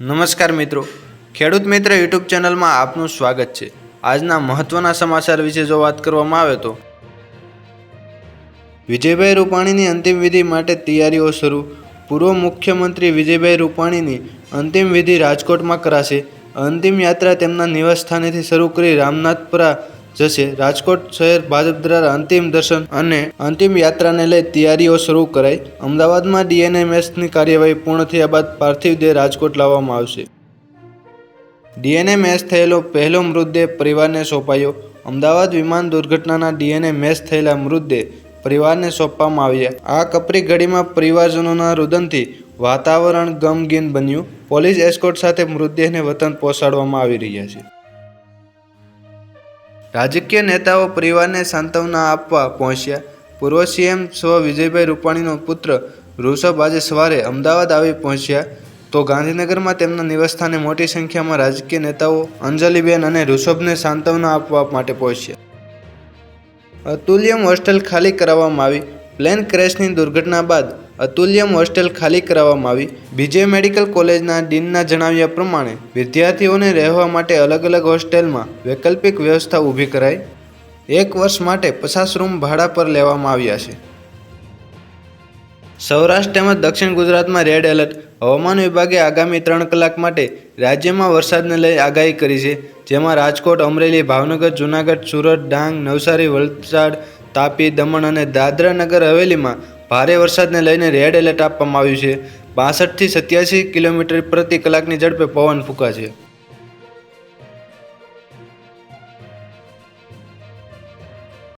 નમસ્કાર મિત્રો. ખેડૂત મિત્ર યુટ્યુબ ચેનલમાં આપનું સ્વાગત છે. આજના મહત્વના સમાચાર વિશે જો વાત કરવામાં આવે તો વિજયભાઈ રૂપાણીની અંતિમ વિધિ માટે તૈયારીઓ શરૂ. પૂર્વ મુખ્યમંત્રી વિજયભાઈ રૂપાણીની અંતિમ વિધિ રાજકોટમાં કરાશે. અંતિમ યાત્રા તેમના નિવાસસ્થાનેથી શરૂ કરી રામનાથપુરા જશે. રાજકોટ શહેર ભાજપ દ્વારા અંતિમ દર્શન અને અંતિમ યાત્રાને લઈ તૈયારીઓ શરૂ કરાઈ. અમદાવાદમાં ડીએનએમએસની કાર્યવાહી પૂર્ણ થયા બાદ પાર્થિવ દેહ રાજકોટ લાવવામાં આવશે. ડીએનએ મેચ થયેલો પહેલો મૃતદેહ પરિવારને સોંપાયો. અમદાવાદ વિમાન દુર્ઘટનાના ડીએનએ મેચ થયેલા મૃતદેહ પરિવારને સોંપવામાં આવ્યા. આ કપરી ઘડીમાં પરિવારજનોના રુદનથી વાતાવરણ ગમગીન બન્યું. પોલીસ એસ્કોટ સાથે મૃતદેહને વતન પહોંચાડવામાં આવી રહ્યા છે. રાજકીય નેતાઓ પરિવારને સાંત્વના આપવા પહોંચ્યા. પૂર્વ સીએમ સ્વ વિજયભાઈ રૂપાણીનો પુત્ર ઋષભ આજે સવારે અમદાવાદ આવી પહોંચ્યા. તો ગાંધીનગરમાં તેમના નિવાસસ્થાને મોટી સંખ્યામાં રાજકીય નેતાઓ અંજલિબેન અને ઋષભને સાંત્વના આપવા માટે પહોંચ્યા. અતુલ્યમ હોસ્ટેલ ખાલી કરાવવામાં આવી. પ્લેન ક્રેશની દુર્ઘટના બાદ અતુલ્યમ હોસ્ટેલ ખાલી કરાવવામાં આવી. બીજે મેડિકલ કોલેજના ડીનના જણાવ્યા પ્રમાણે, વિદ્યાર્થીઓને રહેવા માટે અલગ અલગ હોસ્ટેલમાં વૈકલ્પિક વ્યવસ્થા ઊભી કરાઈ. એક વર્ષ માટે પચાસ રૂમ ભાડા પર લેવામાં આવ્યા છે. સૌરાષ્ટ્ર તેમજ દક્ષિણ ગુજરાતમાં રેડ એલર્ટ. હવામાન વિભાગે આગામી ત્રણ કલાક માટે રાજ્યમાં વરસાદને લઈ આગાહી કરી છે, જેમાં રાજકોટ, અમરેલી, ભાવનગર, જૂનાગઢ, સુરત, ડાંગ, નવસારી, વલસાડ, તાપી, દમણ અને દાદરા નગર હવેલીમાં ભારે વરસાદને લઈને રેડ એલર્ટ આપવામાં આવ્યું છે. બાસઠથી સત્યાસી કિલોમીટર પ્રતિ કલાકની ઝડપે પવન ફૂંકાશે.